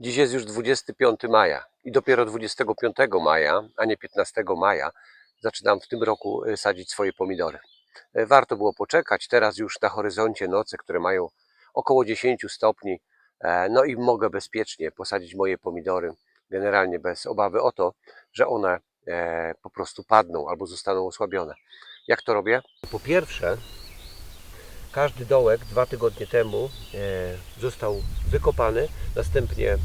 Dziś jest już 25 maja i dopiero 25 maja, a nie 15 maja, zaczynam w tym roku y, sadzić swoje pomidory. E, Warto było poczekać, teraz już na horyzoncie noce, które mają około 10 stopni, e, no i mogę bezpiecznie posadzić moje pomidory, generalnie bez obawy o to, że one e, po prostu padną albo zostaną osłabione. Jak to robię? Po pierwsze, każdy dołek dwa tygodnie temu e, został wykopany, następnie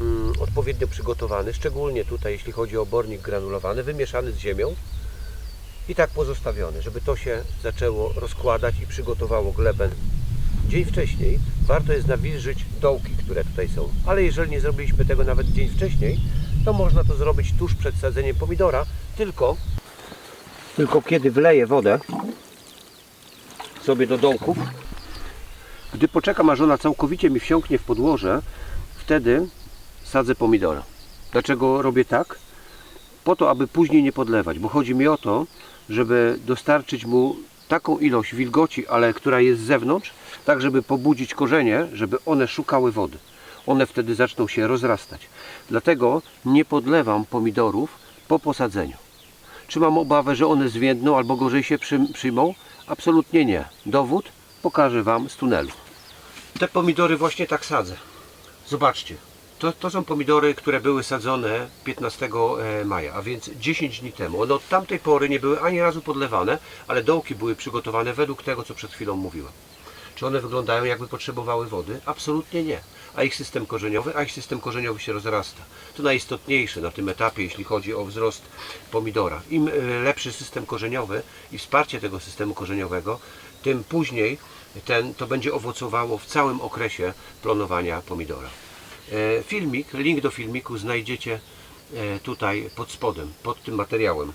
mm, odpowiednio przygotowany, szczególnie tutaj jeśli chodzi o obornik granulowany, wymieszany z ziemią i tak pozostawiony, żeby to się zaczęło rozkładać i przygotowało glebę. Dzień wcześniej warto jest nawilżyć dołki, które tutaj są, ale jeżeli nie zrobiliśmy tego nawet dzień wcześniej, to można to zrobić tuż przed sadzeniem pomidora, tylko, tylko kiedy wleję wodę sobie do dołków, gdy poczekam, aż ona całkowicie mi wsiąknie w podłoże, wtedy sadzę pomidora. Dlaczego robię tak? Po to, aby później nie podlewać, bo chodzi mi o to, żeby dostarczyć mu taką ilość wilgoci, ale która jest z zewnątrz, tak żeby pobudzić korzenie, żeby one szukały wody. One wtedy zaczną się rozrastać. Dlatego nie podlewam pomidorów po posadzeniu. Czy mam obawę, że one zwiędną albo gorzej się przy- przyjmą? Absolutnie nie. Dowód pokażę Wam z tunelu. Te pomidory właśnie tak sadzę. Zobaczcie. To, to są pomidory, które były sadzone 15 e, maja, a więc 10 dni temu. One od tamtej pory nie były ani razu podlewane, ale dołki były przygotowane według tego, co przed chwilą mówiłem. Czy one wyglądają jakby potrzebowały wody? Absolutnie nie. A ich system korzeniowy? A ich system korzeniowy się rozrasta. To najistotniejsze na tym etapie, jeśli chodzi o wzrost pomidora. Im e, lepszy system korzeniowy i wsparcie tego systemu korzeniowego, tym później ten, to będzie owocowało w całym okresie planowania pomidora. E, Filmik, link do filmiku znajdziecie e, tutaj pod spodem, pod tym materiałem.